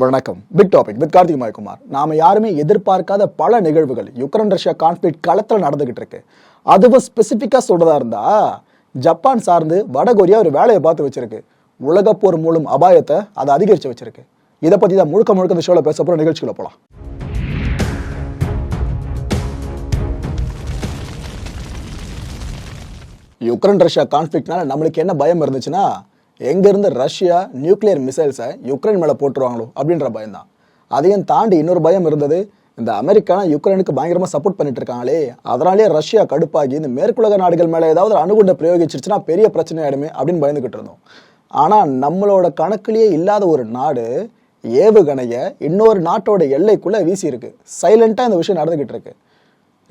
வணக்கம். Big topic with Karthik Mayakumar நாம யாருமே எதிர்பார்க்காத பல நிகழ்வுகள். யுக்ரைன் ரஷ்யா கான்ஃபிளிக் களத்தில் நடந்துகிட்டு இருக்கு. அதுவும் ஸ்பெசிஃபிக்காக சொல்றதா இருந்தா ஜப்பான் சார்ந்து வடகொரியா ஒரு வேலையை பார்த்து வச்சிருக்கு. உலகப்போர் மூலம் அபாயத்தை அதை அதிகரிச்சு வச்சிருக்கு. இதை பத்தி தான் முழுக்க முழுக்க இந்த ஷோல பேச போற நிகழ்ச்சிகளை போலாம். யுக்ரைன் ரஷ்யா கான்ஃப்ளிக்ட்னால நம்மளுக்கு என்ன பயம் இருந்துச்சுன்னா எங்கேருந்து ரஷ்யா நியூக்ளியர் மிசைல்ஸை யுக்ரைன் மேலே போட்டுருவாங்களோ அப்படின்ற பயம் தான் அதையும் தாண்டி இன்னொரு பயம் இருந்தது இந்த அமெரிக்கா யுக்ரைனுக்கு பயங்கரமாக சப்போர்ட் பண்ணிட்டு இருக்காங்களே அதனாலேயே ரஷ்யா கடுப்பாகி இந்த மேற்குலக நாடுகள் மேலே ஏதாவது ஒரு அணுகுண்டை பிரயோகிச்சிருச்சுன்னா பெரிய பிரச்சனை ஆயிடுமே அப்படின்னு பயந்துகிட்டு இருந்தோம். ஆனால் நம்மளோட கணக்குலேயே இல்லாத ஒரு நாடு ஏவுகணையை இன்னொரு நாட்டோட எல்லைக்குள்ளே வீசியிருக்கு. சைலண்ட்டாக சைலண்டாக இந்த விஷயம் நடந்துக்கிட்டு இருக்குது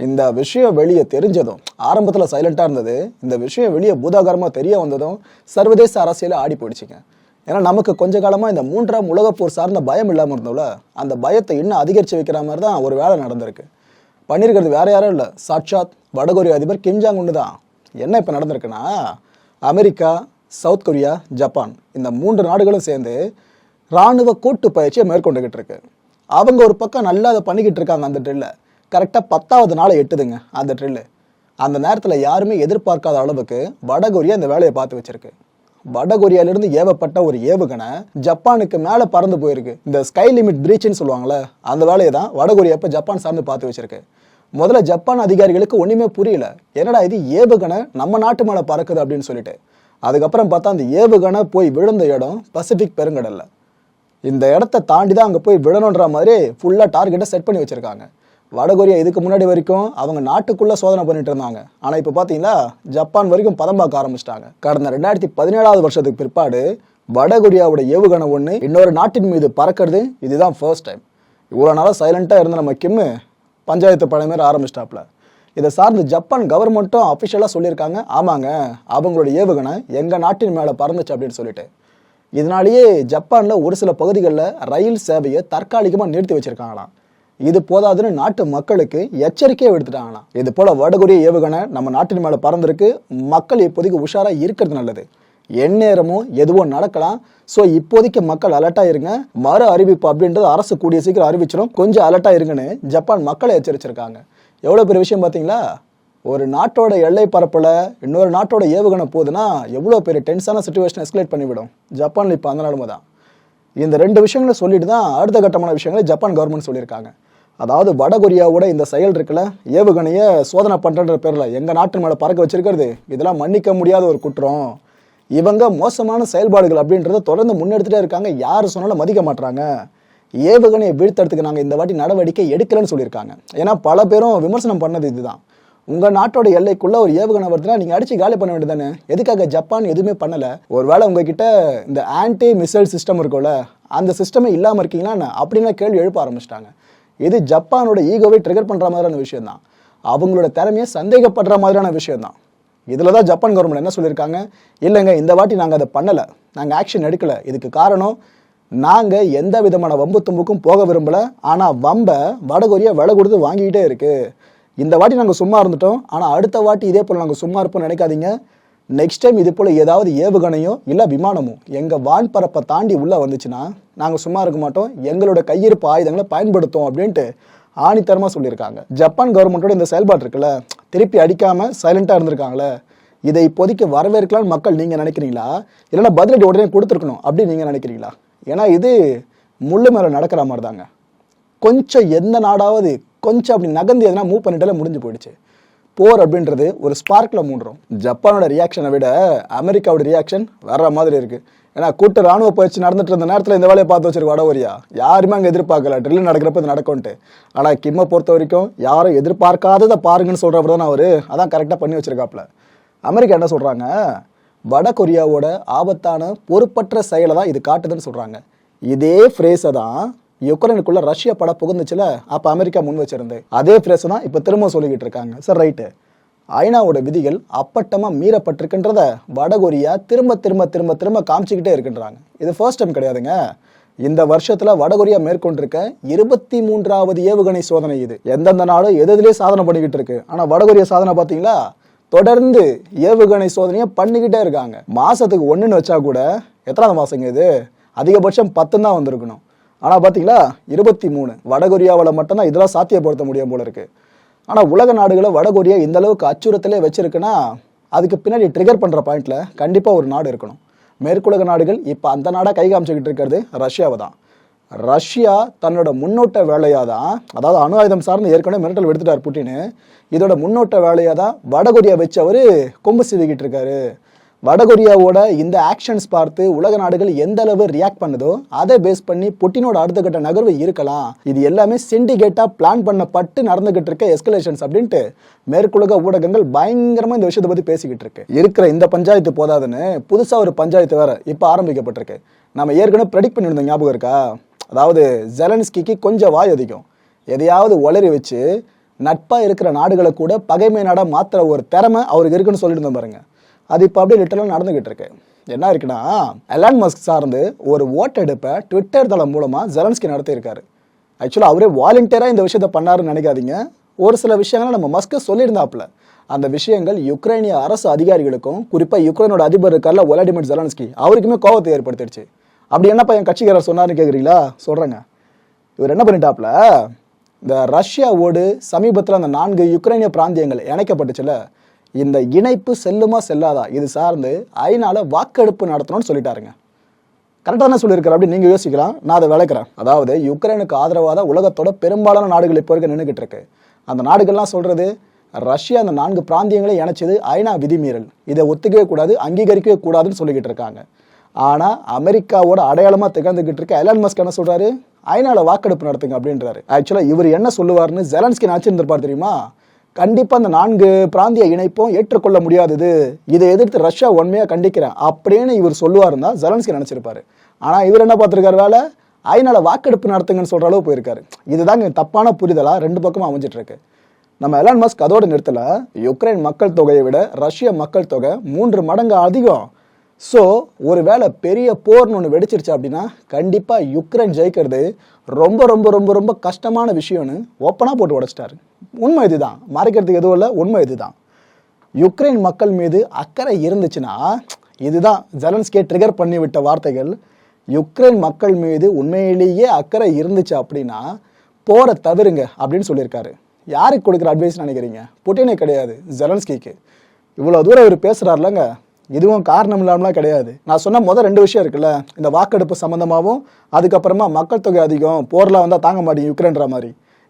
இந்த விஷயம் வெளியே தெரிஞ்சதும் ஆரம்பத்தில் சைலண்டாக இருந்தது. இந்த விஷயம் வெளியே பூதாகரமாக தெரிய வந்ததும் சர்வதேச அரசியல ஆடி போயிடுச்சுங்க. ஏன்னா நமக்கு கொஞ்ச காலமாக இந்த மூன்றாம் உலகப்போர் சார்ந்த பயம் இல்லாமல் இருந்தோம்ல அந்த பயத்தை இன்னும் அதிகரித்து வைக்கிற மாதிரி தான் ஒரு வேலை நடந்திருக்கு. பண்ணியிருக்கிறது வேற யாரும் இல்லை. சாட்சாத் வடகொரிய அதிபர் கிம்ஜாங் ஒன்று தான். என்ன இப்போ நடந்திருக்குன்னா அமெரிக்கா சவுத் கொரியா ஜப்பான் இந்த மூன்று நாடுகளும் சேர்ந்து ராணுவ கூட்டு பயிற்சியை மேற்கொண்டுகிட்டு இருக்கு. அவங்க ஒரு பக்கம் நல்லா அதை பண்ணிக்கிட்டு இருக்காங்க அந்த ட்ரில்லை கரெக்டாக பத்தாவது நாளை எட்டுதுங்க அந்த ட்ரில்லு அந்த நேரத்தில் யாருமே எதிர்பார்க்காத அளவுக்கு வடகொரியா இந்த வேலையை பார்த்து வச்சிருக்கு. வடகொரியாவிலிருந்து ஏவப்பட்ட ஒரு ஏவுகணை ஜப்பானுக்கு மேலே பறந்து போயிருக்கு. இந்த ஸ்கை லிமிட் பிரீச்சுன்னு சொல்லுவாங்களே அந்த வேலையை தான் வடகொரியா இப்போ ஜப்பான் சார்ந்து பார்த்து வச்சிருக்கு. முதல்ல ஜப்பான் அதிகாரிகளுக்கு ஒன்றுமே புரியல. என்னடா இது ஏவுகணை நம்ம நாட்டு மேலே பறக்குது அப்படின்னு சொல்லிட்டு. அதுக்கப்புறம் பார்த்தா அந்த ஏவுகணை போய் விழுந்த இடம் பசிபிக் பெருங்கடலில். இந்த இடத்த தாண்டி தான் அங்கே போய் விழணுன்ற மாதிரி ஃபுல்லாக டார்கெட்டை செட் பண்ணி வச்சுருக்காங்க. வடகொரியா இதுக்கு முன்னாடி வரைக்கும் அவங்க நாட்டுக்குள்ளே சோதனை பண்ணிட்டு இருந்தாங்க. ஆனால் இப்போ பார்த்தீங்கன்னா ஜப்பான் வரைக்கும் பதம் பார்க்க ஆரம்பிச்சிட்டாங்க. கடந்த ரெண்டாயிரத்தி பதினேழாவது வருஷத்துக்கு பிற்பாடு வடகொரியாவோட ஏவுகணை ஒன்று இன்னொரு நாட்டின் மீது பறக்கிறது இதுதான் ஃபர்ஸ்ட் டைம் இவ்வளோ நாளாக சைலண்ட்டாக இருந்த நம்ம கிம்மு பஞ்சாயத்து படை ஆரம்பிச்சிட்டாப்ல இதை சார்ந்து ஜப்பான் கவர்மெண்ட்டும் அஃபிஷியலாக சொல்லியிருக்காங்க. ஆமாங்க அவங்களோட ஏவுகணை எங்கள் நாட்டின் மேலே பறந்துச்சு அப்படின்னு சொல்லிட்டு. இதனாலேயே ஜப்பானில் ஒரு சில பகுதிகளில் ரயில் சேவையை தற்காலிகமாக நிறுத்தி வச்சுருக்காங்களாம். இது போதாதுன்னு நாட்டு மக்களுக்கு எச்சரிக்கையை விடுத்துட்டாங்களாம். இது போல வடகொரிய ஏவுகணை நம்ம நாட்டின் மேலே பறந்திருக்கு. மக்கள் இப்போதைக்கு உஷாராக இருக்கிறது நல்லது. எந்நேரமும் எதுவும் நடக்கலாம். ஸோ இப்போதைக்கு மக்கள் அலர்ட்டாக இருங்க மறு அறிவிப்பு அப்படின்றது அரசு கூடிய சீக்கிரம் அறிவிச்சிடும் கொஞ்சம் அலர்ட்டாக இருங்கன்னு ஜப்பான் மக்களை எச்சரிச்சிருக்காங்க. எவ்வளோ பெரிய விஷயம் பார்த்தீங்களா? ஒரு நாட்டோட எல்லை பரப்பில் இன்னொரு நாட்டோட ஏவுகணை போகுதுன்னா எவ்வளோ பெரிய டென்ஸான சுச்சுவேஷன் எஸ்கலேட் பண்ணிவிடும். ஜப்பானில் இப்போ அந்த நிலமை தான். இந்த ரெண்டு விஷயங்களை சொல்லிட்டு தான் அடுத்த கட்டமான விஷயங்களை ஜப்பான் கவர்மெண்ட் சொல்லியிருக்காங்க. அதாவது வடகொரியாவோட இந்த செயல் இருக்குல்ல ஏவுகணையை சோதனை பண்ணுறன்ற பேரில் எங்கள் நாட்டு மேலே பறக்க வச்சிருக்கிறது. இதெல்லாம் மன்னிக்க முடியாத ஒரு குற்றம். இவங்க மோசமான செயல்பாடுகள் அப்படின்றத தொடர்ந்து முன்னெடுத்துட்டே இருக்காங்க. யார் சொன்னாலும் மதிக்க மாட்டுறாங்க ஏவுகணையை வீழ்த்தறதுக்கு நாங்கள் இந்த வாட்டி நடவடிக்கை எடுக்கலைன்னு சொல்லியிருக்காங்க. ஏன்னா பல பேரும் விமர்சனம் பண்ணது இதுதான். உங்கள் நாட்டோட எல்லைக்குள்ளே ஒரு ஏவுகணை வருதுன்னா நீங்கள் அடித்து காலி பண்ண வேண்டியதானே எதுக்காக ஜப்பான் எதுவுமே பண்ணலை? ஒருவேளை உங்ககிட்ட இந்த ஆன்டி மிசைல் சிஸ்டம் இருக்கும்ல அந்த சிஸ்டமே இல்லாமல் இருக்கீங்களா அப்படின்னா கேள்வி எழுப்ப ஆரம்பிச்சிட்டாங்க. இது ஜப்பானோட ஈகோவை ட்ரிகர் பண்ணுற மாதிரியான விஷயம் தான் அவங்களோட திறமையை சந்தேகப்படுற மாதிரியான விஷயம் தான் இதில் தான் ஜப்பான் கவர்மெண்ட் என்ன சொல்லியிருக்காங்க? இல்லைங்க இந்த வாட்டி நாங்கள் அதை பண்ணலை. நாங்கள் ஆக்ஷன் எடுக்கலை. இதுக்கு காரணம் நாங்கள் எந்த விதமான வம்பு தும்புக்கும் போக விரும்பலை. ஆனால் வம்பை வடகொரியா விலை கொடுத்து வாங்கிக்கிட்டே இருக்குது இந்த வாட்டி நாங்கள் சும்மா இருந்துட்டோம். ஆனால் அடுத்த வாட்டி இதே போல் நாங்கள் சும்மா இருப்போம்னு நினைக்காதீங்க. நெக்ஸ்ட் டைம் இது போல் ஏதாவது ஏவுகணையோ இல்லை விமானமோ எங்கள் வான்பரப்பை தாண்டி உள்ளே வந்துச்சுன்னா நாங்கள் சும்மா இருக்க மாட்டோம். எங்களோட கையிருப்பு ஆயுதங்களை பயன்படுத்தும் அப்படின்ட்டு ஆணித்தரமாக சொல்லியிருக்காங்க. ஜப்பான் கவர்மெண்ட்டோட இந்த செயல்பாடு இருக்குல்ல திருப்பி அடிக்காமல் சைலண்ட்டாக இருந்திருக்காங்களே இதை இப்போதைக்கு வரவேற்கலாம்னு மக்கள் நீங்கள் நினைக்கிறீங்களா? இல்லைன்னா பதிலடி உடனே கொடுத்துருக்கணும் அப்படின்னு நீங்கள் நினைக்கிறீங்களா? ஏன்னா இது முள்ளு மேலே நடக்கிற மாதிரி தாங்க கொஞ்சம் எந்த நாடாவது கொஞ்சம் அப்படி நகர்ந்து எதனா மூவ் பண்ணிட்டாலே முடிஞ்சு போயிடுச்சு. போர் அப்படின்றது ஒரு ஸ்பார்க்கில் மூடுறோம். ஜப்பானோட ரியாக்ஷனை விட அமெரிக்காவோட ரியாக்ஷன் வர்ற மாதிரி இருக்குது ஏன்னா கூட்டு ராணுவ பயிற்சி நடந்துட்டு இருந்த நேரத்தில் இந்த வேலையை பார்த்து வச்சிருக்க வடவரியா யாருமே அங்கே எதிர்பார்க்கல. ட்ரில் நடக்கிறப்ப இது நடக்கும்ட்டு ஆனால் கிம்மை பொறுத்த வரைக்கும் யாரும் எதிர்பார்க்காததை பாருங்கன்னு சொல்கிறப்ப தான் அவர். அதான் கரெக்டாக பண்ணி வச்சிருக்காப்ல அமெரிக்கா என்ன சொல்கிறாங்க வட கொரியாவோட ஆபத்தான பொறுப்பற்ற செயலை தான் இது காட்டுதுன்னு சொல்கிறாங்க இதே ஃப்ரேஸை தான் யுக்ரைனுக்குள்ள ரஷ்யா பட புகுந்துச்சுல அப்போ அமெரிக்கா முன் வச்சிருந்து. அதே ஃப்ரேஸ் தான் இப்போ திரும்ப சொல்லிக்கிட்டு இருக்காங்க. சார் ரைட்டு ஐநாவோட விதிகள் அப்பட்டமாக மீறப்பட்டிருக்குன்றத வடகொரியா திரும்ப திரும்ப திரும்ப திரும்ப காமிச்சிக்கிட்டே இருக்கின்றாங்க. இது ஃபர்ஸ்ட் டைம் கிடையாதுங்க. இந்த வருஷத்துல வடகொரியா மேற்கொண்டிருக்க இருபத்தி மூன்றாவது ஏவுகணை சோதனை இது. எந்தெந்த நாடும் எதுலேயே சாதனை பண்ணிக்கிட்டு இருக்கு. ஆனா வடகொரியா சாதனை பாத்தீங்களா? தொடர்ந்து ஏவுகணை சோதனையை பண்ணிக்கிட்டே இருக்காங்க. மாசத்துக்கு ஒன்றுன்னு வச்சா கூட எத்தனாவது மாசங்க இது? அதிகபட்சம் பத்து தான் வந்திருக்கணும். ஆனால் பார்த்தீங்களா இருபத்தி மூணு வடகொரியாவில் மட்டும்தான் இதெல்லாம் சாத்தியப்படுத்த முடியும் போல இருக்கு. ஆனால் உலக நாடுகளை வடகொரியா இந்த அளவுக்கு அச்சுறுத்தலே வச்சிருக்குன்னா அதுக்கு பின்னாடி ட்ரிகர் பண்ணுற பாயிண்ட்டில் கண்டிப்பாக ஒரு நாடு இருக்கணும். மேற்குலக நாடுகள் இப்போ அந்த நாடாக கை காமிச்சிக்கிட்டு இருக்கிறது ரஷ்யாவை தான். ரஷ்யா தன்னோட முன்னோட்ட வேலையாக தான் அதாவது அணு ஆயுதம் சார்ந்து ஏற்கனவே மிரட்டல் எடுத்துட்டார் புட்டின் இதோட முன்னோட்ட வேலையாக தான் வடகொரியா வச்சு அவர் கொம்பு சிவிக்கிட்டு இருக்காரு. வடகொரியாவோட இந்த ஆக்ஷன்ஸ் பார்த்து உலக நாடுகள் எந்த அளவு ரியாக்ட் பண்ணுதோ அதை பேஸ் பண்ணி புட்டினோட அடுத்த கட்ட நகர்வு இருக்கலாம். இது எல்லாமே சிண்டிகேட்டா பிளான் பண்ணப்பட்டு நடந்துகிட்டு இருக்க எஸ்கலேஷன்ஸ் அப்படின்ட்டு மேற்குலக ஊடகங்கள் பயங்கரமா இந்த விஷயத்தை பத்தி பேசிக்கிட்டு இருக்கு. இருக்கிற இந்த பஞ்சாயத்து போதாதுன்னு புதுசா ஒரு பஞ்சாயத்து வேற இப்ப ஆரம்பிக்கப்பட்டிருக்கு. நம்ம ஏற்கனவே ப்ரெடிக்ட் பண்ணியிருந்தோம் ஞாபகம் இருக்கா? அதாவது ஜெலன்ஸ்கிக்கு கொஞ்சம் வாய் அதிகம். எதையாவது உளறி வச்சு நட்பா இருக்கிற நாடுகளை கூட பகைமை நாடா மாத்துற ஒரு திறமை அவருக்கு இருக்குன்னு சொல்லிட்டு இருந்தோம் பாருங்க. அது இப்போ அப்படியே லிட்டரலாக நடந்துகிட்டு இருக்கு. என்ன இருக்குன்னா எலான் மஸ்க் சார்ந்து ஒரு ஓட்டெடுப்பை ட்விட்டர் தளம் மூலமாக ஜெலன்ஸ்கி நடத்தியிருக்காரு. ஆக்சுவலாக அவரே வாலண்டியராக இந்த விஷயத்த பண்ணாருன்னு நினைக்காதீங்க. ஒரு சில விஷயங்களை நம்ம மஸ்கை சொல்லியிருந்தாப்புல. அந்த விஷயங்கள் யுக்ரைனிய அரசு அதிகாரிகளுக்கும் குறிப்பாக யுக்ரைனோட அதிபர் இருக்கார்ல ஒலாடிமிர் ஜெலன்ஸ்கி அவருக்குமே கோவத்தை ஏற்படுத்திடுச்சு. அப்படி என்னப்பா என் கட்சிக்காரர் சொன்னார்னு கேட்குறீங்களா சொல்கிறேங்க இவர் என்ன பண்ணிட்டாப்ல இந்த ரஷ்யாவோடு சமீபத்தில் அந்த நான்கு யுக்ரைனிய பிராந்தியங்கள் இணைக்கப்பட்டுச்சுல. இந்த இணைப்பு செல்லுமா செல்லாதா? இது சார்ந்து ஐநால வாக்கெடுப்பு நடத்தணும்னு சொல்லிட்டாருங்க. கரெக்டாக தானே சொல்லியிருக்காரு? அப்படின்னு நீங்கள் யோசிக்கலாம். நான் அதை விளக்குறேன். அதாவது யுக்ரைனுக்கு ஆதரவாக தான் உலகத்தோட பெரும்பாலான நாடுகள் இப்போ இருக்க நின்றுக்கிட்டு இருக்கு. அந்த நாடுகள்லாம் சொல்றது ரஷ்யா அந்த நான்கு பிராந்தியங்களை இணைச்சது ஐநா விதிமீறல். இதை ஒத்துக்கவே கூடாது அங்கீகரிக்கவே கூடாதுன்னு சொல்லிக்கிட்டு இருக்காங்க. ஆனால் அமெரிக்காவோட அடையாளமாக திகழ்ந்துகிட்டு இருக்க எலான் மஸ்க் என்ன சொல்றாரு? ஐநால வாக்கெடுப்பு நடத்துங்க அப்படின்றாரு. ஆக்சுவலாக இவர் என்ன சொல்லுவார்னு ஜெலன்ஸ்கி நினச்சிருந்திருப்பார் தெரியுமா? கண்டிப்பாக அந்த நான்கு பிராந்திய இணைப்பும் ஏற்றுக்கொள்ள முடியாதது. இதை எதிர்த்து ரஷ்யா உண்மையாக கண்டிக்கிறேன் அப்படின்னு இவர் சொல்லுவாருன்னா ஜெலன்ஸ்கி நினச்சிருப்பாரு. ஆனால் இவர் என்ன பார்த்துருக்காரு வேலை? ஐநால வாக்கெடுப்பு நடத்துங்கன்னு சொல்கிற அளவு போயிருக்காரு. இதுதாங்க தப்பான புரிதலாக ரெண்டு பக்கமும் அமைஞ்சிட்ருக்கு. நம்ம எலான் மஸ்க் அதோட நிறுத்தல யுக்ரைன் மக்கள் தொகையை விட ரஷ்ய மக்கள் தொகை மூன்று மடங்கு அதிகம். ஸோ ஒருவேளை பெரிய போர்னு ஒன்று வெடிச்சிருச்சு அப்படின்னா கண்டிப்பாக யுக்ரைன் ஜெயிக்கிறது ரொம்ப ரொம்ப ரொம்ப ரொம்ப கஷ்டமான விஷயம்னு ஓப்பனாக போட்டு உடச்சிட்டாரு. உண்மை இதுதான். மறைக்கிறதுக்கு எதுவும் இல்லை உண்மை இதுதான். யுக்ரைன் மக்கள் மீது அக்கறை இருந்துச்சுன்னா இதுதான். ஜெலன்ஸ்கே ட்ரிகர் பண்ணிவிட்ட வார்த்தைகள் யுக்ரைன் மக்கள் மீது உண்மையிலேயே அக்கறை இருந்துச்சு அப்படின்னா போரை தவிருங்க அப்படின்னு சொல்லியிருக்காரு. யாருக்கு கொடுக்குற அட்வைஸ் நினைக்கிறீங்க? புட்டினே கிடையாது ஜெலன்ஸ்கிக்கு. இவ்வளோ தூரம் இவர் பேசுகிறாருலங்க இதுவும் காரணம் இல்லாமலாம் கிடையாது. நான் சொன்ன முதல் ரெண்டு விஷயம் இருக்குல்ல இந்த வாக்கெடுப்பு சம்மந்தமாகவும் அதுக்கப்புறமா மக்கள் தொகை அதிகம் போர்லாம் வந்தால் தாங்க மாட்டேங்க யுக்ரைன்ற மாதிரி.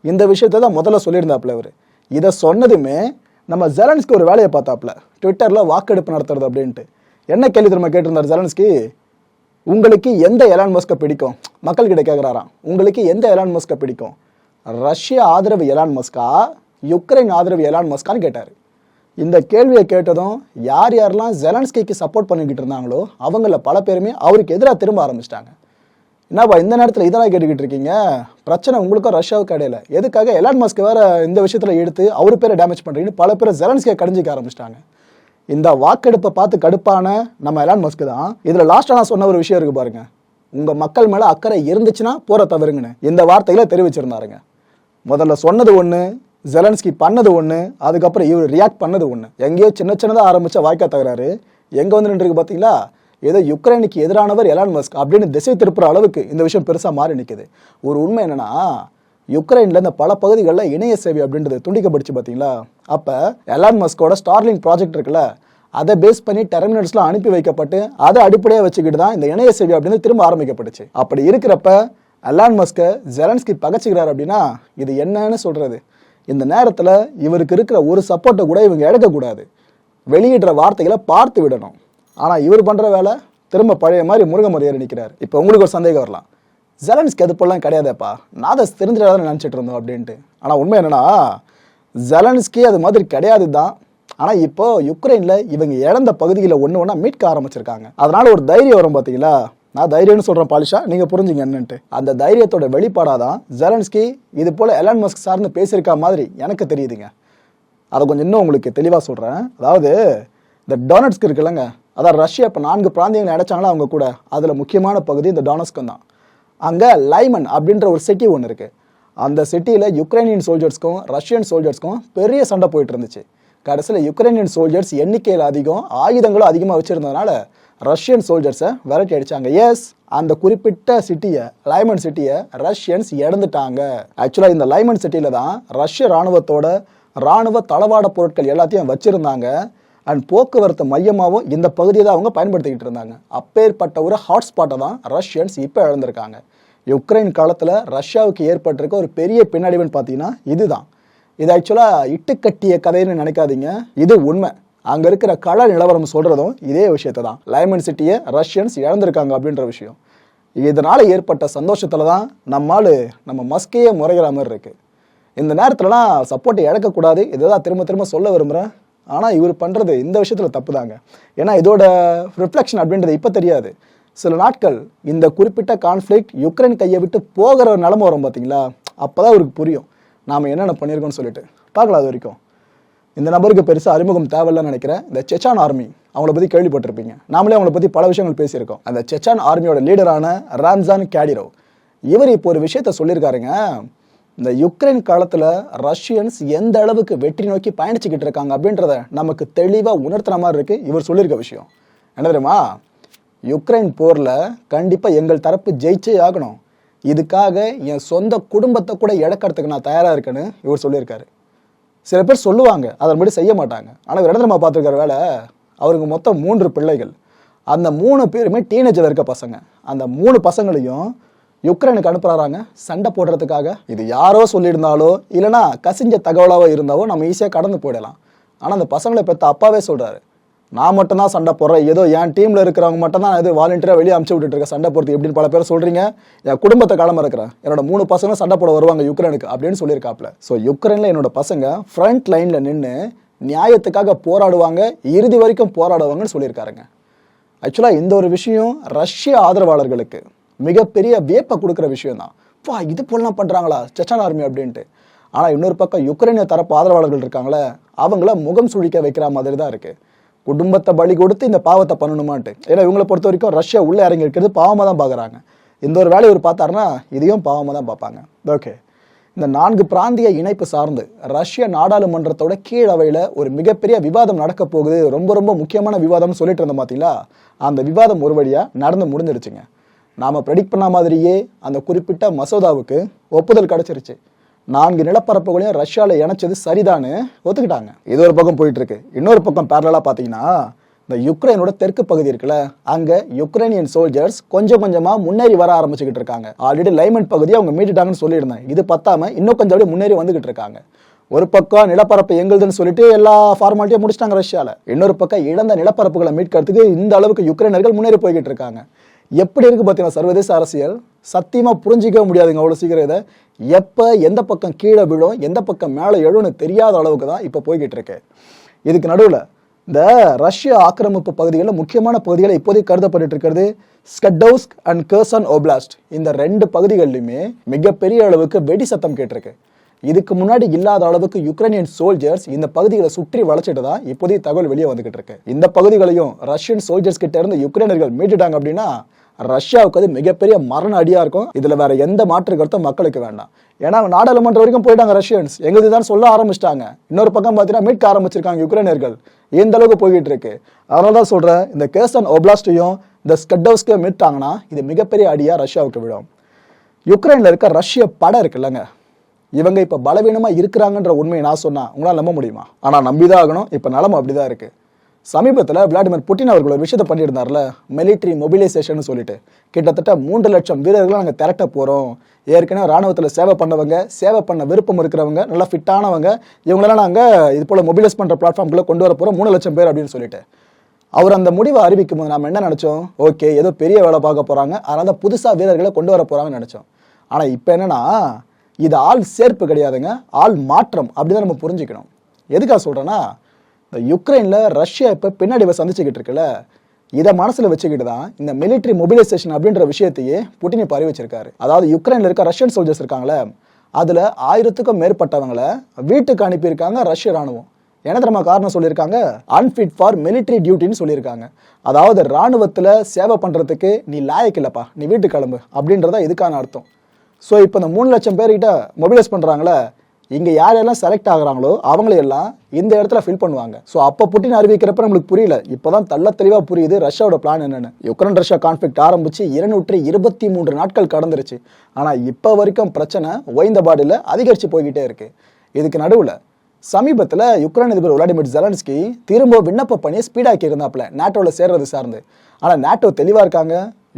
இந்த விஷயத்தை தான் முதல்ல சொல்லியிருந்தாப்புல அவர். இதை சொன்னதுமே நம்ம ஜெலன்ஸ்கி ஒரு வேலையை பார்த்தாப்புல. ட்விட்டரில் வாக்கெடுப்பு நடத்துறது அப்படின்ட்டு. என்ன கேள்வி திரும்ப கேட்டிருந்தார் ஜெலன்ஸ்கி? உங்களுக்கு எந்த எலான் மஸ்கை பிடிக்கும்? மக்கள் கிட்ட கேட்குறாராம் உங்களுக்கு எந்த எலான் மஸ்கை பிடிக்கும்? ரஷ்ய ஆதரவு எலான் மஸ்கா யுக்ரைன் ஆதரவு எலான் மஸ்கான்னு கேட்டார். இந்த கேள்வியை கேட்டதும் யார் யாரெல்லாம் ஜெலன்ஸ்கிக்கு சப்போர்ட் பண்ணிக்கிட்டு இருந்தாங்களோ அவங்கள பல பேருமே அவருக்கு எதிராக திரும்ப ஆரம்பிச்சிட்டாங்க. என்னப்பா இந்த நேரத்தில் இதெல்லாம் கேட்டுக்கிட்டு இருக்கீங்க? பிரச்சனை உங்களுக்கும் ரஷ்யாவுக்கு இடையில. எதுக்காக எலான் மஸ்க் வேற இந்த விஷயத்தில் எடுத்து அவர் பேரை டேமேஜ் பண்ணுறீங்கன்னு பல பேர் ஜெலன்ஸ்கியை கடிஞ்சிக்க ஆரம்பிச்சிட்டாங்க. இந்த வாக்கெடுப்பை பார்த்து கடுப்பான நம்ம எலான் மஸ்க் தான். இதில் லாஸ்ட்டாக நான் சொன்ன ஒரு விஷயம் இருக்கு பாருங்க. உங்கள் மக்கள் மேலே அக்கறை இருந்துச்சுன்னா போற தவறுங்கன்னு இந்த வார்த்தையில் தெரிவிச்சிருந்தாருங்க. முதல்ல சொன்னது ஒன்று ஜெலன்ஸ்கி பண்ணது ஒன்று அதுக்கப்புறம் இவர் ரியாக்ட் பண்ணது ஒன்று எங்கேயோ சின்ன சின்னதாக ஆரம்பித்த வாய்க்கா தகராறு. எங்கே வந்து நின்றுருக்கு பார்த்தீங்களா ஏதோ யுக்ரைனுக்கு எதிரானவர் எலான் மஸ்க் அப்படின்னு திசை திருப்புற அளவுக்கு இந்த விஷயம் பெருசாக மாறி நிற்குது ஒரு உண்மை என்னென்னா யுக்ரைனில் இந்த பல பகுதிகளில் இணைய சேவை அப்படின்றது துண்டிக்கப்படுச்சு பார்த்தீங்களா அப்போ எலான் மஸ்கோட ஸ்டார்லிங் ப்ராஜெக்ட் இருக்குல்ல அதை பேஸ் பண்ணி டெர்மினல்ஸ்லாம் அனுப்பி வைக்கப்பட்டு அதை அடிப்படையாக வச்சுக்கிட்டு தான் இந்த இணைய சேவை அப்படின்னு திரும்ப ஆரம்பிக்கப்பட்டுச்சு. அப்படி இருக்கிறப்ப எலான் மஸ்கை ஜெலன்ஸ்கி பகச்சுக்கிறார் அப்படின்னா இது என்னன்னு சொல்கிறது இந்த நேரத்தில் இவருக்கு இருக்கிற ஒரு சப்போர்ட்டை கூட இவங்க இழக்கக்கூடாது வெளியிடுற வார்த்தைகளை பார்த்து விடணும். ஆனால் இவர் பண்ணுற வேலை திரும்ப பழைய மாதிரி முருகமரியாதை நிற்கிறார் இப்போ உங்களுக்கு ஒரு சந்தேகம் வரலாம். ஜெலன்ஸ்க்கு அது போலாம் கிடையாதேப்பா? நான் அதை தெரிஞ்சிடாதான் நினச்சிட்டு இருந்தோம் அப்படின்ட்டு. ஆனால் உண்மை என்னன்னா ஜெலன்ஸ்கி அது மாதிரி கிடையாது தான் ஆனால் இப்போ யுக்ரைனில் இவங்க இழந்த பகுதியில் ஒன்று ஒன்றா மீட்க ஆரம்பிச்சிருக்காங்க. அதனால ஒரு தைரியம் வரும் பார்த்தீங்களா நான் தைரியம்னு சொல்கிறேன் பாலிஷா. நீங்கள் புரிஞ்சுங்க என்னன்ட்டு. அந்த தைரியத்தோட வெளிப்பாடாக தான் ஜெலன்ஸ்கி இது போல் எலான் மஸ்க் சார்ந்து பேசியிருக்கா மாதிரி எனக்கு தெரியுதுங்க. அதை கொஞ்சம் இன்னும் உங்களுக்கு தெளிவாக சொல்கிறேன் அதாவது இந்த டொனட்ஸ்க் இருக்குல்லங்க. அதான் ரஷ்யா இப்போ நான்கு பிராந்தியங்களை அடைச்சாங்களா அவங்க கூட. அதில் முக்கியமான பகுதி இந்த டொனஸ்கம் தான். அங்கே லைமன் அப்படின்ற ஒரு சிட்டி ஒன்று இருக்குது அந்த சிட்டியில் யுக்ரைனியன் சோல்ஜர்ஸ்க்கும் ரஷ்யன் சோல்ஜர்ஸ்க்கும் பெரிய சண்டை போயிட்டு இருந்துச்சு. கடைசியில் யுக்ரைனியன் சோல்ஜர்ஸ் எண்ணிக்கையில் அதிகம் ஆயுதங்களும் அதிகமாக வச்சுருந்ததுனால ரஷ்யன் சோல்ஜர்ஸை விரட்டி அடிச்சாங்க. எஸ் அந்த குறிப்பிட்ட சிட்டியை லைமன் சிட்டியை ரஷ்யன்ஸ் இழந்துட்டாங்க. ஆக்சுவலாக இந்த லைமன் சிட்டியில தான் ரஷ்ய ராணுவத்தோட ராணுவ தளவாட பொருட்கள் எல்லாத்தையும் வச்சுருந்தாங்க. அண்ட் போக்குவரத்து மையமாகவும் இந்த பகுதியை தான் அவங்க பயன்படுத்திக்கிட்டு இருந்தாங்க. அப்பேற்பட்ட ஒரு ஹாட்ஸ்பாட்டை தான் ரஷ்யன்ஸ் இப்போ இழந்திருக்காங்க. யுக்ரைன் காலத்தில் ரஷ்யாவுக்கு ஏற்பட்டிருக்க ஒரு பெரிய பின்னடைவுன்னு பார்த்தீங்கன்னா இதுதான். இது ஆக்சுவலாக இட்டுக்கட்டிய கதைன்னு நினைக்காதீங்க. இது உண்மை. அங்கே இருக்கிற கள நிலவரம் சொல்கிறதும் இதே விஷயத்தை தான் லைமன் சிட்டியை ரஷ்யன்ஸ் இழந்திருக்காங்க அப்படின்ற விஷயம். இதனால் ஏற்பட்ட சந்தோஷத்தில் தான் நம்மால் நம்ம மஸ்கையே முறைகிற மாதிரி இருக்குது இந்த நேரத்துலலாம் சப்போர்ட்டை இழக்கக்கூடாது. இதுதான் திரும்ப திரும்ப சொல்ல விரும்புகிறேன் ஆனால் இவர் பண்ணுறது இந்த விஷயத்தில் தப்பு தாங்க ஏன்னா இதோட ரிஃப்ளெக்ஷன் அப்படின்றது இப்போ தெரியாது. சில நாட்கள் இந்த குறிப்பிட்ட கான்ஃப்ளிக் யுக்ரைன் கையை விட்டு போகிற ஒரு நிலமை வரும் பார்த்தீங்களா அப்போ தான் அவருக்கு புரியும். நாம் என்னென்ன பண்ணியிருக்கோம்னு சொல்லிட்டு. பார்க்கலாம் அது வரைக்கும். இந்த நபருக்கு பெருசாக அறிமுகம் தேவையில்லைன்னு நினைக்கிறேன். இந்த செச்சான் ஆர்மி அவங்கள பற்றி கேள்விப்பட்டிருப்பீங்க. நாமளே அவங்கள பற்றி பல விஷயங்கள் பேசியிருக்கோம். அந்த செச்சான் ஆர்மியோட லீடரான ராம்ஜான் கேடிரோ இவர் இப்போ ஒரு விஷயத்த சொல்லியிருக்காருங்க. இந்த யுக்ரைன் காலத்தில் ரஷ்யன்ஸ் எந்த அளவுக்கு வெற்றி நோக்கி பயணிச்சுக்கிட்டு இருக்காங்க அப்படின்றத நமக்கு தெளிவாக உணர்த்துற மாதிரி இருக்குது இவர் சொல்லியிருக்க விஷயம். என்ன தெரியுமா? யுக்ரைன் போரில் கண்டிப்பாக எங்கள் தரப்பு ஜெயிச்சே ஆகணும். இதுக்காக என் சொந்த குடும்பத்தை கூட இழக்கிறதுக்கு நான் தயாராக இருக்கேன்னு இவர் சொல்லியிருக்காரு. சில பேர் சொல்லுவாங்க அதன்படி செய்ய மாட்டாங்க. ஆனால் இவர் இடத்துல வேலை அவருக்கு மொத்தம் மூன்று பிள்ளைகள். அந்த மூணு பேருமே டீனேஜில் இருக்க பசங்க. அந்த மூணு பசங்களையும் யுக்ரைனுக்கு அனுப்புறாராங்க சண்டை போடுறதுக்காக. இது யாரோ சொல்லியிருந்தாலோ இல்லைனா கசிஞ்ச தகவலாக இருந்தாவோ நம்ம ஈஸியாக கடந்து போயிடலாம். ஆனால் அந்த பசங்களை பெற்ற அப்பாவே சொல்கிறாரு நான் மட்டும்தான் சண்டை போடுறேன். ஏதோ என் டீமில் இருக்கிறவங்க மட்டும் தான் இது வாலண்டியராக வெளியே அமுச்சு விட்டுட்டு இருக்கேன். சண்டை போடுறது எப்படின்னு பல பேர் சொல்கிறீங்க என் குடும்பத்தை காலமாக இருக்கிறேன். என்னோட மூணு பசங்க சண்டை போட வருவாங்க யுக்ரைனுக்கு அப்படின்னு சொல்லியிருக்காப்ல ஸோ யுக்ரைனில் என்னோட பசங்க ஃப்ரண்ட் லைனில் நின்று நியாயத்துக்காக போராடுவாங்க இறுதி வரைக்கும் போராடுவாங்கன்னு சொல்லியிருக்காருங்க. ஆக்சுவலாக இந்த ஒரு விஷயம் ரஷ்ய ஆதரவாளர்களுக்கு மிகப்பெரிய வியப்பை கொடுக்குற விஷயம் தான் வா இது போலாம் பண்ணுறாங்களா செச்சான் ஆர்மி அப்படின்ட்டு. ஆனால் இன்னொரு பக்கம் யுக்ரைனிய தரப்பு ஆதரவாளர்கள் இருக்காங்களே அவங்கள முகம் சுழிக்க வைக்கிற மாதிரி தான் இருக்குது குடும்பத்தை பலி கொடுத்து இந்த பாவத்தை பண்ணணுமான்ட்டு. ஏன்னா இவங்களை பொறுத்த வரைக்கும் ரஷ்யா உள்ளே இறங்கி இருக்கிறது பாவமாக தான் பார்க்குறாங்க. இந்த ஒரு வேலையை இவர் பார்த்தாருன்னா இதையும் பாவமாக தான் பார்ப்பாங்க. ஓகே. இந்த நான்கு பிராந்திய இணைப்பு சார்ந்து ரஷ்ய நாடாளுமன்றத்தோட கீழவையில் ஒரு மிகப்பெரிய விவாதம் நடக்க போகுது. ரொம்ப ரொம்ப முக்கியமான விவாதம்னு சொல்லிட்டு இருந்தோம் பார்த்தீங்களா அந்த விவாதம் ஒரு வழியாக நடந்து முடிஞ்சிருச்சுங்க நாம் ப்ரெடிக்ட் பண்ண மாதிரியே அந்த குறிப்பிட்ட மசோதாவுக்கு ஒப்புதல் கிடச்சிருச்சு. நான்கு நிலப்பரப்புகளையும் ரஷ்யாவில் இணைச்சது சரிதான்னு ஒத்துக்கிட்டாங்க. இது ஒரு பக்கம் போயிட்டு இருக்கு இன்னொரு பக்கம் பேரலாக பார்த்தீங்கன்னா இந்த யுக்ரைனோட தெற்கு பகுதி இருக்குல்ல அங்க யுக்ரைனியன் சோல்ஜர்ஸ் கொஞ்சம் கொஞ்சமா முன்னேறி வர ஆரம்பிச்சுக்கிட்டு இருக்காங்க. ஆல்ரெடி லைமன் பகுதியை அவங்க மீட்டுட்டாங்கன்னு சொல்லியிருந்தேன். இது பத்தாம இன்னும் கொஞ்சம் அப்படியே முன்னேறி வந்துகிட்டு இருக்காங்க. ஒரு பக்கம் நிலப்பரப்பு எங்களுதுன்னு சொல்லிட்டு எல்லா ஃபார்மாலிட்டியும் முடிச்சிட்டாங்க ரஷ்யாவில் இன்னொரு பக்கம் இழந்த நிலப்பரப்புகளை மீட்கிறதுக்கு இந்த அளவுக்கு யுக்ரைனர்கள் முன்னேறி போய்கிட்டு இருக்காங்க. எப்படி இருக்கு பார்த்தீங்கன்னா சர்வதேச அரசியல். சத்தியமாக புரிஞ்சிக்கவே முடியாதுங்க அவ்வளோ சீக்கிரம் இதை. எப்போ எந்த பக்கம் கீழே விழும் எந்த பக்கம் மேலே எழும்னு தெரியாத அளவுக்கு தான் இப்போ போய்கிட்டு இருக்கு. இதுக்கு நடுவில் இந்த ரஷ்ய ஆக்கிரமிப்பு பகுதிகளில் முக்கியமான பகுதிகளில் இப்போதைக்கு கருதப்பட்டு இருக்கிறது ஸ்கட்டவுஸ்க் அண்ட் கர்சன் ஓப்ளாஸ்ட் இந்த ரெண்டு பகுதிகளிலுமே மிகப்பெரிய அளவுக்கு வெடி சத்தம் கேட்டிருக்கு. இதுக்கு முன்னாடி இல்லாத அளவுக்கு யுக்ரைனியன் சோல்ஜர்ஸ் இந்த பகுதிகளை சுற்றி வளைச்சிட்டு தான் இப்போதைய தகவல் வெளியே வந்துகிட்டு இருக்கு. இந்த பகுதிகளையும் ரஷ்யன் சோல்ஜர்ஸ் கிட்ட இருந்து யுக்ரைனர்கள் மீட்டுட்டாங்க அப்படின்னா ரஷ்யாவுக்கு அது மிகப்பெரிய மரண அடியா இருக்கும். இதுல வேற எந்த மாற்று கருத்தும் மக்களுக்கு வேண்டாம். ஏன்னா அவங்க நாடாளுமன்றம் வரைக்கும் போயிட்டாங்க ரஷ்யன்ஸ். எங்களுக்கு தான் சொல்ல ஆரம்பிச்சிட்டாங்க. இன்னொரு பக்கம் பார்த்தீங்கன்னா மீட்க ஆரம்பிச்சிருக்காங்க யுக்ரைனியர்கள் எந்த அளவுக்கு போய்கிட்டு இருக்கு. அதனால தான் சொல்றேன் இந்த கேசன் ஒப்லாஸ்டையும் இந்த ஸ்கட்டவுஸ்க்கு மீட்டாங்கன்னா இது மிகப்பெரிய அடியா ரஷ்யாவுக்கு விடும் யுக்ரைனில் இருக்க ரஷ்ய படம் இருக்குல்லங்க. இவங்க இப்போ பலவீனமாக இருக்கிறாங்கன்ற உண்மையை நான் சொன்னால் உங்களால் நம்ப முடியுமா? ஆனால் நம்பிதான் ஆகணும். இப்போ நிலமை அப்படி அப்படிதான் இருக்குது சமீபத்தில் விளாடிமிர் புட்டின் அவர்கள் ஒரு விஷயத்தை பண்ணியிருந்தார்ல? மிலிட்ரி மொபிலைசேஷன் சொல்லிட்டு. கிட்டத்தட்ட மூன்று லட்சம் வீரர்களை நாங்கள் திரட்ட போகிறோம் ஏற்கனவே ராணுவத்தில் சேவை பண்ணவங்க சேவை பண்ண விருப்பம் இருக்கிறவங்க நல்லா ஃபிட்டானவங்க இவங்களெல்லாம் நாங்கள் இது போல் மொபிலைஸ் பண்ணுற பிளாட்ஃபார்ம்குள்ளே கொண்டு வர போகிறோம் மூணு லட்சம் பேர் அப்படின்னு சொல்லிட்டு. அவர் அந்த முடிவை அறிவிக்கும் போது நம்ம என்ன நினச்சோம்? ஓகே ஏதோ பெரிய வேலை பார்க்க போகிறாங்க அதனால தான் புதுசாக வீரர்களை கொண்டு வர போகிறாங்கன்னு நினச்சோம். ஆனால் இப்போ என்னன்னா இது ஆள் சேர்ப்பு கிடையாதுங்க. ஆள் மாற்றம் அப்படிதான் நம்ம புரிஞ்சுக்கணும். எதுக்காக சொல்கிறேன்னா இந்த யுக்ரைனில் ரஷ்யா இப்போ பின்னாடி சந்திச்சுக்கிட்டு இருக்குல்ல இதை மனசில் வச்சுக்கிட்டு தான் இந்த மிலிட்ரி மொபிலைசேஷன் அப்படின்ற விஷயத்தையே புட்டின் இப்போ அறிவிச்சிருக்காரு அதாவது யுக்ரைனில் இருக்க ரஷ்யன் சோல்ஜர்ஸ் இருக்காங்களே அதில் ஆயிரத்துக்கும் மேற்பட்டவங்களை வீட்டுக்கு அனுப்பியிருக்காங்க ரஷ்ய ராணுவம். என்ன தெரியுமா காரணம் சொல்லியிருக்காங்க? அன்ஃபிட் ஃபார் மிலிட்ரி டியூட்டின்னு சொல்லியிருக்காங்க. அதாவது ராணுவத்தில் சேவை பண்ணுறதுக்கு நீ லாயக் இல்லைப்பா நீ வீட்டுக்கு கிளம்பு அப்படின்றதா இதுக்கான அர்த்தம். ஸோ இப்போ இந்த மூணு லட்சம் பேர்கிட்ட மொபிலைஸ் பண்ணுறாங்களே இங்கே யார் யாரெல்லாம் செலக்ட் ஆகுறாங்களோ அவங்களையெல்லாம் இந்த இடத்துல ஃபில் பண்ணுவாங்க. ஸோ அப்போ புட்டின் அறிவிக்கிறப்ப நம்மளுக்கு புரியல. இப்போதான் தள்ள தெளிவாக புரியுது ரஷ்யாவோட பிளான் என்னென்னு. யுக்ரைன் ரஷ்யா கான்ஃபிளிக் ஆரம்பிச்சு இருநூற்றி இருபத்தி மூன்று நாட்கள் கடந்துருச்சு. ஆனால் இப்போ வரைக்கும் பிரச்சனை ஒய்ந்த பாடியில் அதிகரித்து போய்கிட்டே இருக்கு. இதுக்கு நடுவில் சமீபத்தில் யுக்ரைன் அதிபர் விளாடிமிர் ஜெலன்ஸ்கி திரும்ப விண்ணப்ப பணியை ஸ்பீடாக்கி இருந்தாப்புல நாட்டோவில் சேர்றது சார்ந்து. ஆனால் நாட்டோ தெளிவாக இருக்காங்க.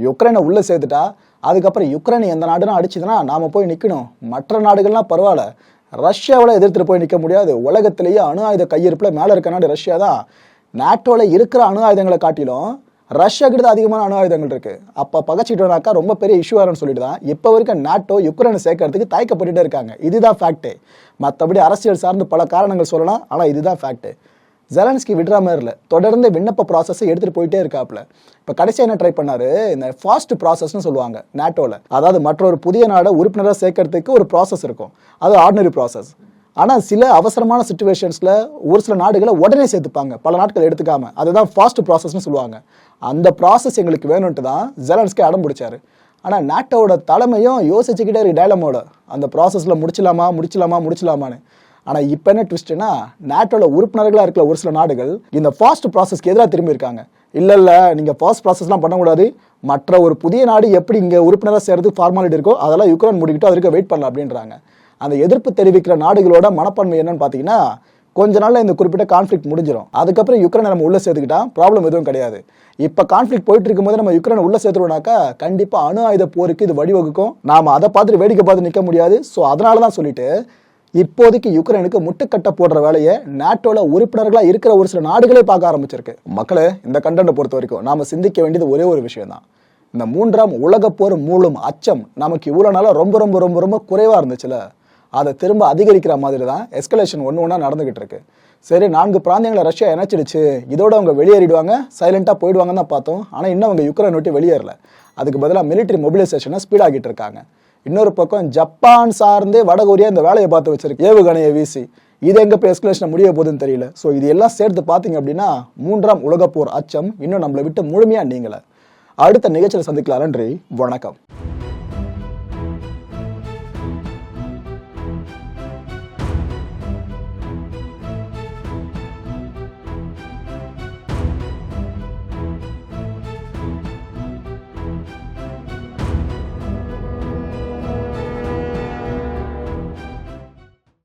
யுக்ரைனை உள்ளே சேர்த்துட்டா அதுக்கப்புறம் யுக்ரைனை எந்த நாடுனா அடிச்சுதுன்னா நாம போய் நிற்கணும் மற்ற நாடுகள்லாம் பரவாயில்ல. ரஷ்யாவில் எதிர்த்து போய் நிற்க முடியாது. உலகத்திலேயே அணு ஆயுத கையிருப்பில் மேலே இருக்க நாடு ரஷ்யா தான். நாட்டோவில் இருக்கிற அணு ஆயுதங்களை காட்டிலும் ரஷ்யா கிட்ட தான் அதிகமான அணு ஆயுதங்கள் இருக்கு. அப்போ பகச்சிட்டோம்னாக்கா ரொம்ப பெரிய இஷ்யூ வரும்னு சொல்லிட்டு தான் இப்போ வரைக்கும் நாட்டோ யுக்ரைனை சேர்க்கறதுக்கு தயக்கப்பட்டுட்டே இருக்காங்க. இதுதான் ஃபேக்ட்டு மற்றபடி அரசியல் சார்ந்து பல காரணங்கள் சொல்லலாம். ஆனால் இதுதான் ஃபேக்ட் ஜெலன்ஸ்கி விடுற மாதிரி இல்லை தொடர்ந்து விண்ணப்ப ப்ராசஸை எடுத்துகிட்டு போயிட்டே இருக்காப்புல இப்போ கடைசி என்ன ட்ரை பண்ணாரு? இந்த ஃபாஸ்ட் ப்ராசஸ்னு சொல்லுவாங்க நாட்டோவில் அதாவது மற்றொரு புதிய நாடை உறுப்பினராக சேர்க்கறதுக்கு ஒரு ப்ராசஸ் இருக்கும். அது ஆர்டினரி ப்ராசஸ் ஆனால் சில அவசரமான சுச்சுவேஷன்ஸில் ஒரு சில நாடுகளை உடனே சேர்த்துப்பாங்க. பல நாட்கள் எடுத்துக்காம. அதுதான் ஃபாஸ்ட் ப்ராசஸ்னு சொல்லுவாங்க. அந்த ப்ராசஸ் எங்களுக்கு வேணும்ட்டு தான் ஜெலன்ஸ்கி அடம் பிடிச்சாரு. ஆனால் நாட்டோட தலைமையும் யோசிச்சுக்கிட்டே இருக்கு டைலமோட அந்த ப்ராசஸில் முடிச்சலாமா முடிச்சலாமா முடிச்சலாமான்னு ஆனால் இப்போ என்ன ட்விஸ்ட்னா நேட்டோட உறுப்பினர்களாக இருக்கிற ஒரு சில நாடுகள் இந்த ஃபாஸ்ட் ப்ராசஸ்க்கு எதிராக திரும்பி இருக்காங்க இல்லை இல்லை நீங்கள் ஃபாஸ்ட் ப்ராசஸ்லாம் பண்ணக்கூடாது. மற்ற ஒரு புதிய நாடு எப்படி இங்கே உறுப்பினராக சேர்றதுக்கு ஃபார்மாலிட்டி இருக்கோ அதெல்லாம் யுக்ரைன் முடிக்கிட்டு அதுக்கு வெயிட் பண்ணலாம் அப்படின்றாங்க. அந்த எதிர்ப்பு தெரிவிக்கிற நாடுகளோட மனப்பான்மை என்னன்னு பார்த்தீங்கன்னா கொஞ்ச நாள்ல இந்த குறிப்பிட்ட கான்ஃப்ளிக் முடிஞ்சிடும் அதுக்கப்புறம் யுக்ரைனை நம்ம உள்ள சேர்த்துக்கிட்டா ப்ராப்ளம் எதுவும் கிடையாது. இப்போ கான்ஃப்ளிக் போயிட்டு இருக்கும்போது நம்ம யுக்ரைனை உள்ள சேர்த்துருவோம்னாக்கா கண்டிப்பா அணு ஆயுத போருக்கு இது வழிவகுக்கும். நாம அதை பார்த்துட்டு வேடிக்கை பார்த்து நிற்க முடியாது. ஸோ அதனால தான் சொல்லிட்டு இப்போதைக்கு யுக்ரைனுக்கு முட்டுக்கட்டை போடுற வேலையை நாட்டோல உறுப்பினர்களா இருக்கிற ஒரு சில நாடுகளே பார்க்க ஆரம்பிச்சிருக்கு. மக்களே இந்த கண்டனை பொறுத்த வரைக்கும் நாம சிந்திக்க வேண்டியது ஒரே ஒரு விஷயம் தான் இந்த மூன்றாம் உலக போர் மூலம் அச்சம் நமக்கு இவ்வளோ நாளாக ரொம்ப ரொம்ப ரொம்ப ரொம்ப குறைவாக இருந்துச்சுல? அதை திரும்ப அதிகரிக்கிற மாதிரி தான் எஸ்கலேஷன் ஒன்று ஒன்றா நடந்துகிட்டு இருக்கு. சரி நான்கு பிராந்தியங்களை ரஷ்யா இணைச்சிடுச்சு. இதோட அவங்க வெளியேறிடுவாங்க சைலண்டாக போயிடுவாங்கன்னு தான் பார்த்தோம். ஆனால் இன்னும் அவங்க யுக்ரைன் விட்டு வெளியேறல. அதுக்கு பதிலாக மிலிட்டரி மொபிலைசேஷனை ஸ்பீடாகிட்டு இருக்காங்க. இன்னொரு பக்கம் ஜப்பான் சார்ந்து வடகொரியா இந்த வேலையை பார்த்து வச்சிருக்கு. ஏவுகணையை வீசி. இது எங்க இப்போ எஸ்கலேஷன் முடிய போகுதுன்னு தெரியல. ஸோ இது எல்லாம் சேர்த்து பார்த்தீங்க அப்படின்னா மூன்றாம் உலகப்போர் அச்சம் இன்னும் நம்மளை விட்டு முழுமையா நீங்களை அடுத்த நிகழ்ச்சியில் சந்திக்கலாம் நன்றி. வணக்கம்.